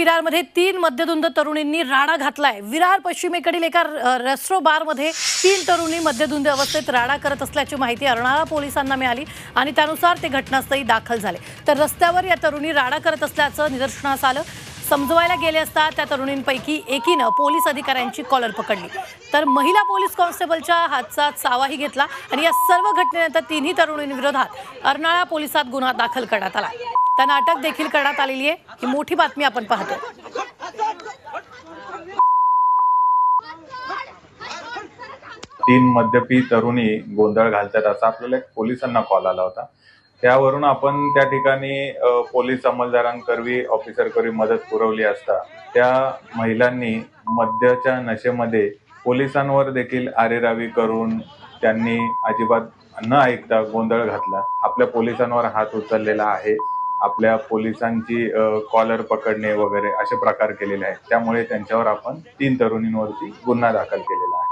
विरारमध्ये तीन मद्यधुंद तरुणींनी राडा घातलाय. विरार पश्चिमेकडील एका र- रेस्ट्रो बारमध्ये तीन तरुणी मद्यधुंद अवस्थेत राडा करत असल्याची माहिती अर्नाळा पोलिसांना मिळाली आणि त्यानुसार ते घटनास्थळी दाखल झाले. तर रस्त्यावर या तरुणी राडा करत असल्याचं निदर्शनास आलं. समजवायला गेले असता त्या तरुणींपैकी एकीनं पोलीस अधिकाऱ्यांची कॉलर पकडली. तर महिला पोलीस कॉन्स्टेबलच्या हातचा चावाही घेतला आणि या सर्व घटनेनंतर तिन्ही तरुणींविरोधात अर्नाळा पोलिसात गुन्हा दाखल करण्यात आला. त्यांना अटक देखील करण्यात आलेली आहे. ही मोठी बातमी आपण पाहतो तीन मद्यपी तरुणी गोंधळ घालतात असा आपल्याला एक पोलिसांना कॉल आला होता. त्यावरून आपण त्या ठिकाणी पोलीस अंमलदारांकरवी ऑफिसरकरवी मदत पुरवली असता त्या महिलांनी मद्याच्या नशेमध्ये पोलिसांवर देखील आरेरावी करून त्यांनी अजिबात न ऐकता गोंधळ घातला. आपल्या पोलिसांवर हात उचललेला आहे. आपल्या पोलिसांची कॉलर पकडणे वगैरे असे प्रकार केलेले आहेत. त्यामुळे त्यांच्यावर आपण तीन तरुणींवरती गुन्हा दाखल केलेला आहे.